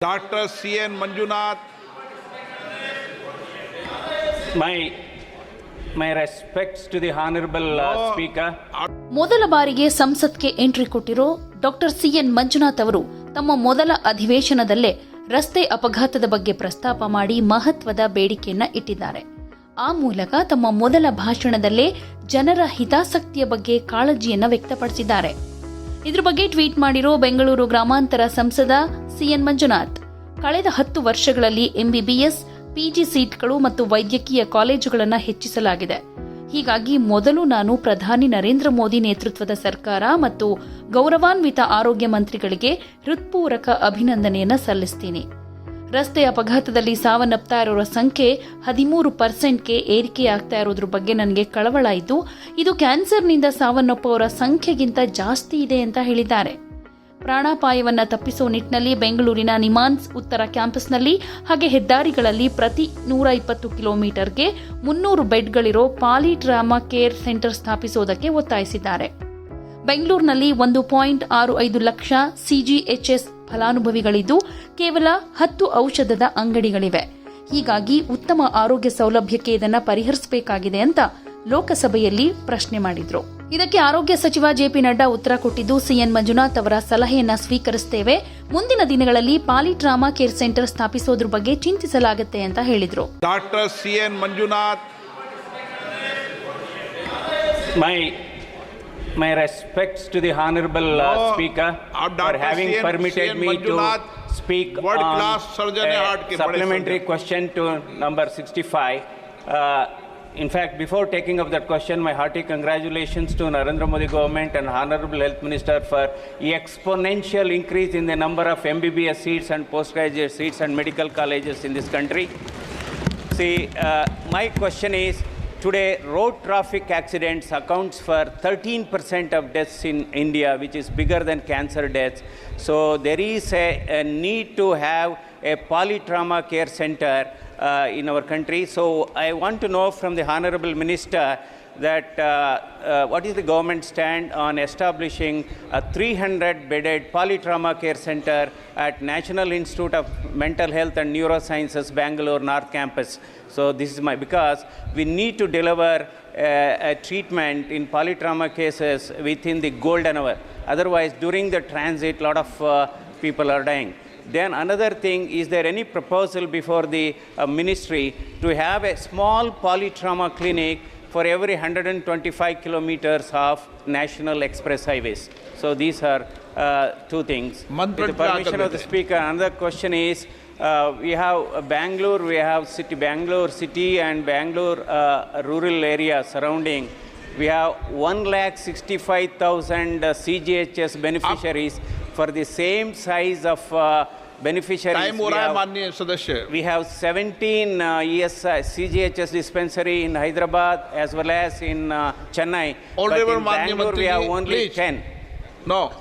Dr. C.N. Manjunath, My, my respects to the Honorable uh. Speaker. ಮೊದಲ ಬಾರಿಗೆ ಸಂಸತ್ಗೆ entry ಕೊಟ್ಟಿರೋ ಡಾಕ್ಟರ್ ಸಿಎನ್ ಮಂಜುನಾಥ್ ಅವರು ತಮ್ಮ ಮೊದಲ ಅಧಿವೇಶನದಲ್ಲೇ ರಸ್ತೆ ಅಪಘಾತದ ಬಗ್ಗೆ ಪ್ರಸ್ತಾಪ ಮಾಡಿ ಮಹತ್ವದ ಬೇಡಿಕೆಯನ್ನ ಇಟ್ಟಿದ್ದಾರೆ ಆ ಮೂಲಕ ತಮ್ಮ ಮೊದಲ ಭಾಷಣದಲ್ಲೇ ಜನರ ಹಿತಾಸಕ್ತಿಯ ಬಗ್ಗೆ ಕಾಳಜಿಯನ್ನ ವ್ಯಕ್ತಪಡಿಸಿದ್ದಾರೆ ಇದ್ರ ಬಗ್ಗೆ ಟ್ವೀಟ್ ಮಾಡಿರೋ ಬೆಂಗಳೂರು ಗ್ರಾಮಾಂತರ ಸಂಸದ ಸಿಎನ್ ಮಂಜುನಾಥ್. ಕಳೆದ ಹತ್ತು ವರ್ಷಗಳಲ್ಲಿ ಎಂಬಿಬಿಎಸ್ ಪಿಜಿ ಸೀಟ್ಗಳು ಮತ್ತು ವೈದ್ಯಕೀಯ ಕಾಲೇಜುಗಳನ್ನು ಹೆಚ್ಚಿಸಲಾಗಿದೆ. ಹೀಗಾಗಿ ಮೊದಲು ನಾನು ಪ್ರಧಾನಿ ನರೇಂದ್ರ ಮೋದಿ ನೇತೃತ್ವದ ಸರ್ಕಾರ ಮತ್ತು ಗೌರವಾನ್ವಿತ ಆರೋಗ್ಯ ಮಂತ್ರಿಗಳಿಗೆ ಹೃತ್ಪೂರ್ವಕ ಅಭಿನಂದನೆಯನ್ನು ಸಲ್ಲಿಸ್ತೀನಿ. ರಸ್ತೆ ಅಪಘಾತದಲ್ಲಿ ಸಾವನ್ನಪ್ತಾ ಇರೋರ ಸಂಖ್ಯೆ ಹದಿಮೂರು ಪರ್ಸೆಂಟ್ಗೆ ಏರಿಕೆಯಾಗ್ತಾ ಇರೋದ್ರ ಬಗ್ಗೆ ನನಗೆ ಕಳವಳ ಆಯಿತು ಇದು ಕ್ಯಾನ್ಸರ್ನಿಂದ ಸಾವನ್ನಪ್ಪವರ ಸಂಖ್ಯೆಗಿಂತ ಜಾಸ್ತಿ ಇದೆ ಅಂತ ಹೇಳಿದ್ದಾರೆ. ಪ್ರಾಣಾಪಾಯವನ್ನು ತಪ್ಪಿಸುವ ನಿಟ್ಟಿನಲ್ಲಿ ಬೆಂಗಳೂರಿನ ನಿಮಾನ್ಸ್ ಉತ್ತರ ಕ್ಯಾಂಪಸ್ನಲ್ಲಿ ಹಾಗೆ ಹೆದ್ದಾರಿಗಳಲ್ಲಿ ಪ್ರತಿ ನೂರ ಇಪ್ಪತ್ತು ಕಿಲೋಮೀಟರ್ಗೆ ಮುನ್ನೂರು ಬೆಡ್ಗಳಿರೋ ಪಾಲಿ ಡ್ರಾಮಾ ಕೇರ್ ಸೆಂಟರ್ ಸ್ಥಾಪಿಸುವುದಕ್ಕೆ ಒತ್ತಾಯಿಸಿದ್ದಾರೆ. ಬೆಂಗಳೂರಿನಲ್ಲಿ ಒಂದು ಪಾಯಿಂಟ್ ಆರು ಐದು ಲಕ್ಷ ಸಿಜಿಎಚ್ಎಸ್ ಫಲಾನುಭವಿಗಳಿದ್ದು ಕೇವಲ ಹತ್ತು ಔಷಧದ ಅಂಗಡಿಗಳಿವೆ ಹೀಗಾಗಿ ಉತ್ತಮ ಆರೋಗ್ಯ ಸೌಲಭ್ಯಕ್ಕೆ ಇದನ್ನ ಪರಿಹರಿಸಬೇಕಾಗಿದೆ ಅಂತ ಲೋಕಸಭೆಯಲ್ಲಿ ಪ್ರಶ್ನೆ ಮಾಡಿದ್ರು ಇದಕ್ಕೆ ಆರೋಗ್ಯ ಸಚಿವ ಜೆಪಿ ನಡ್ಡಾ ಉತ್ತರ ಕೊಟ್ಟಿದ್ದು ಸಿಎನ್ ಮಂಜುನಾಥ್ ಅವರ ಸಲಹೆಯನ್ನ ಸ್ವೀಕರಿಸುತ್ತೇವೆ ಮುಂದಿನ ದಿನಗಳಲ್ಲಿ ಪಾಲಿ ಟ್ರಾಮಾ ಕೇರ್ ಸೆಂಟರ್ ಸ್ಥಾಪಿಸೋದ್ರ ಬಗ್ಗೆ ಚಿಂತಿಸಲಾಗುತ್ತೆ ಅಂತ ಹೇಳಿದ್ರು doctor CN Manjunath my my respects to the Honorable uh, No. Speaker Uh, for Dr. having permitted me to Manjunath, speak World class surgeon heart ke supplementary question to number 65. Uh, in fact, before taking up that question, my hearty congratulations to Narendra Modi government and Honorable Health Minister for the exponential increase in the number of MBBS seats and postgraduate seats and medical colleges in this country. See, uh, my question is, today road traffic accidents accounts for 13% of deaths in India, which is bigger than cancer deaths. So there is a, a need to have a polytrauma care center uh, in our country. So I want to know from the Honorable Minister that uh, uh, what is the government stand on establishing a 300 bedded polytrauma care center at National Institute of Mental Health and Neurosciences, Bangalore North Campus. So this is my because we need to deliver uh, a treatment in polytrauma cases within the golden hour. Otherwise, during the transit, lot of uh, people are dying. Then another thing, is there any proposal before the uh, ministry to have a small polytrauma clinic for every 125 kilometers of national express highways. So these are uh, two things. Mantra With the permission of the speaker, another question is, uh, we have Bangalore, we have city, Bangalore city and Bangalore uh, rural area surrounding. We have 1,65,000 uh, CGHS beneficiaries. Up for the same size of uh, beneficiaries. Time हो we रहा है have- माननीय सदस्य we have 17 uh, ESI, CGHS dispensary in Hyderabad as well as in uh, Chennai. Honorable but in Manya Bangalore, we Mantri have ji, only please. 10. No,